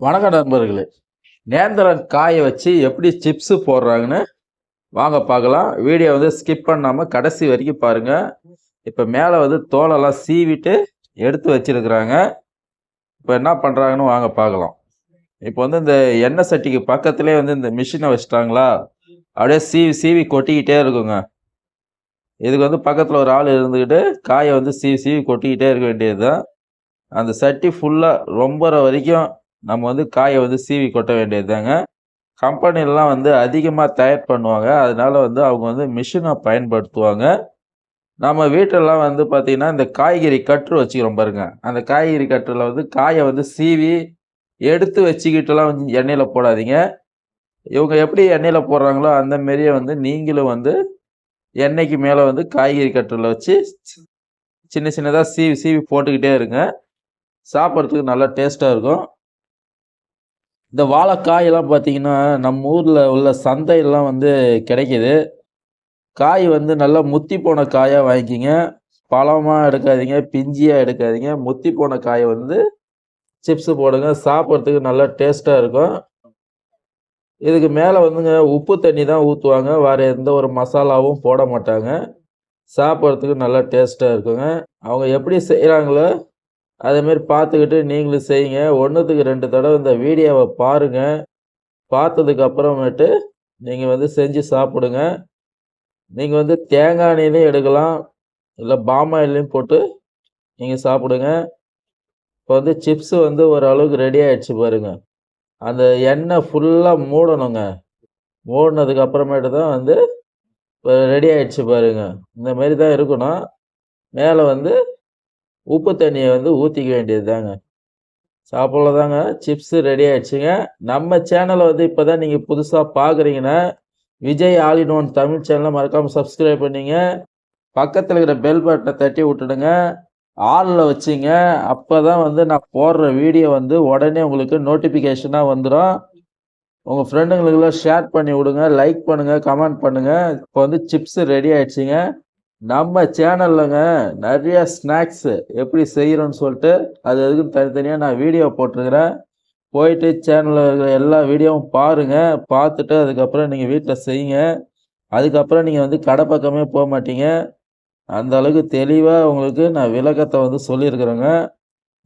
வணக்கம் நண்பர்களே. நேந்திரம் காய வச்சு எப்படி சிப்ஸு போடுறாங்கன்னு வாங்க பார்க்கலாம். வீடியோ வந்து ஸ்கிப் பண்ணாமல் கடைசி வரைக்கும் பாருங்கள் இப்போ மேலே வந்து தோலெல்லாம் சீவிட்டு எடுத்து வச்சிருக்கிறாங்க. இப்போ என்ன பண்ணுறாங்கன்னு வாங்க பார்க்கலாம். இப்போ வந்து இந்த எண்ணெய் சட்டிக்கு பக்கத்துலேயே வந்து இந்த மிஷினை வச்சிட்டாங்களா? அப்படியே சீவி சீவி கொட்டிக்கிட்டே இருக்குங்க. இதுக்கு வந்து பக்கத்தில் ஒரு ஆள் இருந்துக்கிட்டு காயை வந்து சீவி சீவி கொட்டிக்கிட்டே இருக்க வேண்டியது தான் அந்த சட்டி ஃபுல்லாக ரொம்பற வரைக்கும் நம்ம வந்து காயை வந்து சீவி கொட்ட வேண்டியதுதாங்க. கம்பெனிலலாம் வந்து அதிகமாக தயார் பண்ணுவாங்க. அதனால் வந்து அவங்க வந்து மிஷினை பயன்படுத்துவாங்க. நம்ம வீட்டிலலாம் வந்து பார்த்திங்கன்னா இந்த காய்கறி கற்று வச்சுக்கிறோம் பாருங்க. அந்த காய்கறி கற்றில் வந்து காயை வந்து சீவி எடுத்து வச்சுக்கிட்டுலாம் வந்து எண்ணெயில் போடாதீங்க. இவங்க எப்படி எண்ணெயில் போடுறாங்களோ அந்த மாரியே வந்து நீங்களும் வந்து எண்ணெய்க்கு மேலே வந்து காய்கறி கற்றில் வச்சு சின்ன சின்னதாக சீவி சீவி போட்டுக்கிட்டே இருங்க. சாப்பிட்றதுக்கு நல்லா டேஸ்ட்டாக இருக்கும். இந்த வாழைக்காயெல்லாம் பார்த்தீங்கன்னா நம்ம ஊரில் உள்ள சந்தையெல்லாம் வந்து கிடைக்கிது. காய் வந்து நல்லா முத்தி போன காயாக வாங்கிக்கிங்க. பழமாக எடுக்காதீங்க பிஞ்சியாக எடுக்காதீங்க. முத்தி போன காயை வந்து சிப்ஸு போடுங்க. சாப்பிட்றதுக்கு நல்லா டேஸ்ட்டாக இருக்கும். இதுக்கு மேலே வந்துங்க உப்பு தண்ணி தான் ஊற்றுவாங்க வேறு எந்த ஒரு மசாலாவும் போட மாட்டாங்க. சாப்பிட்றதுக்கு நல்லா டேஸ்ட்டாக இருக்குங்க. அவங்க எப்படி செய்கிறாங்களோ அதேமாரி பார்த்துக்கிட்டு நீங்களும் செய்யுங்க. ஒன்றுத்துக்கு ரெண்டு தடவை இந்த வீடியோவை பாருங்கள் பார்த்ததுக்கு அப்புறமேட்டு நீங்கள் வந்து செஞ்சு சாப்பிடுங்க. நீங்கள் வந்து தேங்காய் எண்ணெயிலையும் எடுக்கலாம். இல்லை பாமாயிலையும் போட்டு நீங்கள் சாப்பிடுங்க. இப்போ வந்து சிப்ஸு வந்து ஓரளவுக்கு ரெடி ஆகிடுச்சு பாருங்க. அந்த எண்ணெய் ஃபுல்லாக மூடணுங்க. மூடினதுக்கு அப்புறமேட்டு தான் வந்து இப்போ ரெடி ஆகிடுச்சு பாருங்க. இந்தமாரி தான் இருக்கணும். மேலே வந்து உப்பு தண்ணியை வந்து ஊற்றிக்க வேண்டியது தாங்க சாப்பிட்ல தாங்க சிப்ஸு ரெடி ஆயிடுச்சுங்க. நம்ம சேனலை வந்து இப்போ தான் நீங்கள் புதுசாக பார்க்குறீங்கன்னா Vijay all in one Tamil சேனலை மறக்காமல் சப்ஸ்கிரைப் பண்ணிங்க. பக்கத்தில் இருக்கிற பெல் பட்டனை தட்டி விட்டுடுங்க. ஆளில் வச்சுங்க. அப்போ தான் வந்து நான் போடுற வீடியோ வந்து உடனே உங்களுக்கு நோட்டிஃபிகேஷனாக வந்துடும் உங்கள் ஃப்ரெண்டுங்களுக்கெல்லாம் ஷேர் பண்ணி விடுங்க. லைக் பண்ணுங்கள் கமெண்ட் பண்ணுங்கள் இப்போ வந்து சிப்ஸு ரெடி ஆயிடுச்சுங்க. நம்ம சேனல்லங்க நிறைய ஸ்நாக்ஸு எப்படி செய்கிறோன்னு சொல்லிட்டு அது அதுக்குன்னு தனித்தனியாக நான் வீடியோ போட்டிருக்கிறேன். போயிட்டு சேனலில் இருக்கிற எல்லா வீடியோவும் பாருங்கள் பார்த்துட்டு அதுக்கப்புறம் நீங்கள் வீட்டில் செய்யுங்க. அதுக்கப்புறம் நீங்கள் வந்து கடை பக்கமே போக மாட்டீங்க. அந்த அளவுக்கு தெளிவாக உங்களுக்கு நான் விளக்கத்தை வந்து சொல்லியிருக்கிறேங்க.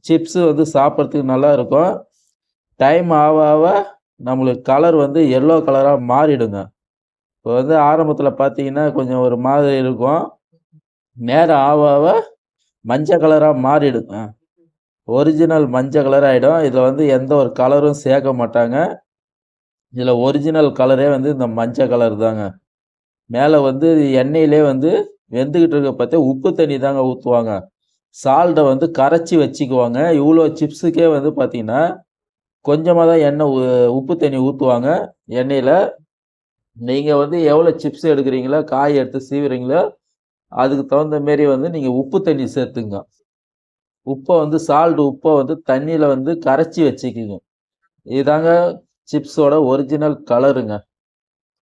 சிப்ஸு வந்து சாப்பிட்றதுக்கு நல்லா இருக்கும். டைம் ஆக ஆக நம்மளுக்கு கலர் வந்து எல்லோ கலராக மாறிடுங்க. இப்போ வந்து ஆரம்பத்தில் பார்த்தீங்கன்னா கொஞ்சம் ஒரு மாதிரி இருக்கும். நேரம் ஆக ஆக மஞ்சள் கலராக மாறிடும். ஒரிஜினல் மஞ்சள் கலர் ஆகிடும் இதில் வந்து எந்த ஒரு கலரும் சேர்க்க மாட்டாங்க. இதில் ஒரிஜினல் கலரே வந்து இந்த மஞ்சள் கலர் தாங்க. மேலே வந்து எண்ணெயிலே வந்து வெந்துக்கிட்டு இருக்க பார்த்தா உப்பு தண்ணி தாங்க ஊற்றுவாங்க சால்ட்டை வந்து கரைச்சி வச்சுக்குவாங்க. இவ்வளோ சிப்ஸுக்கே வந்து பார்த்திங்கன்னா கொஞ்சமாக தான் எண்ணெய் உப்பு தண்ணி ஊற்றுவாங்க எண்ணெயில் நீங்கள் வந்து எவ்வளோ சிப்ஸ் எடுக்கிறீங்களோ காய் எடுத்து சீவுறீங்களோ அதுக்கு தகுந்த மாரி வந்து நீங்கள் உப்பு தண்ணி சேர்த்துங்க. உப்பை வந்து சால்ட் உப்பை வந்து தண்ணியில் வந்து கரைச்சி வச்சுக்கிங்க. இதாங்க சிப்ஸோட ஒரிஜினல் கலருங்க